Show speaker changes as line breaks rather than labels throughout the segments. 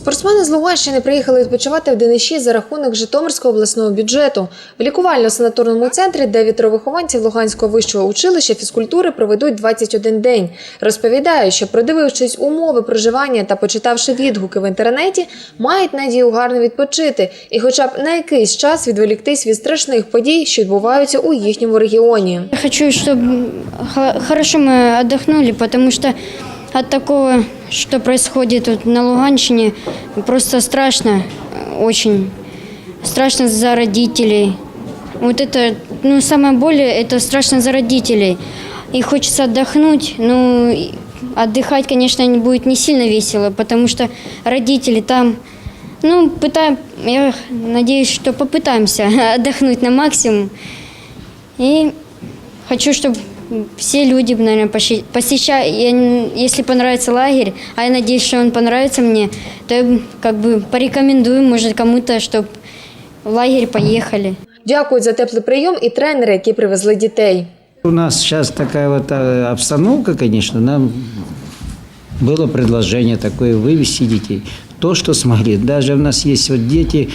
Спортсмени з Луганщини приїхали відпочивати в Дениші за рахунок Житомирського обласного бюджету. В лікувально-санаторному центрі дев'ятеро вихованців Луганського вищого училища фізкультури проведуть 21 день. Розповідають, що продивившись умови проживання та почитавши відгуки в інтернеті, мають надію гарно відпочити і, хоча б на якийсь час відволіктись від страшних подій, що відбуваються у їхньому регіоні.
Я хочу, хо- хорошо мы отдохнули, потому что от такого, что происходит тут на Луганщине, просто страшно, э, очень страшно за родителей. Вот это, ну, самое более, это страшно за родителей. И хочется отдохнуть, ну, отдыхать, конечно, не будет не сильно весело, потому что родители там, ну, пытаем, я надеюсь, что попытаемся отдохнуть на максимум. И хочу, чтобы все люди, наверное, посещали, если понравится лагерь, а я надеюсь, что он понравится мне, то я как бы порекомендую, может, кому-то, чтобы в лагерь поехали.
Дякують за теплий прийом і тренери, які привезли дітей.
У нас сейчас такая вот э, обстановка, конечно, нам было предложение такое вывести детей. То, что смогли. Даже у нас есть вот дети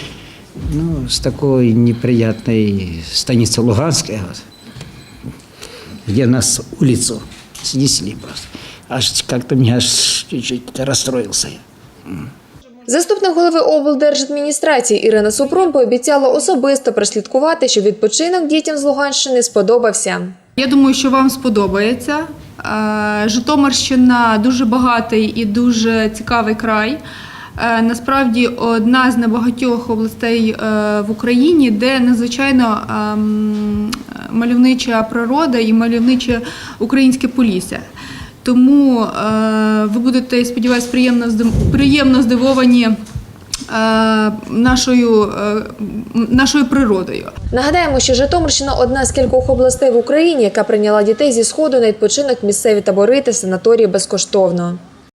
ну, с такой неприятной станицы Луганская, вот, где нас улицу снесли просто. Аж как-то меня аж чуть-чуть расстроился я.
Заступник голови облдержадміністрації Ірина Супрун пообіцяла особисто прослідкувати, щоб відпочинок дітям з Луганщини сподобався.
Я думаю, що вам сподобається. Е, Житомирщина дуже багатий і дуже цікавий край. Е, Насправді одна з небагатьох областей е, в Україні, де надзвичайно ем, мальовнича природа і мальовниче українське полісся. Тому е, ви будете, сподіваюся, приємно приємно здивовані нашою, нашою природою.
Нагадаємо, що Житомирщина одна з кількох областей в Україні, яка прийняла дітей зі сходу на відпочинок місцеві табори та санаторії безкоштовно.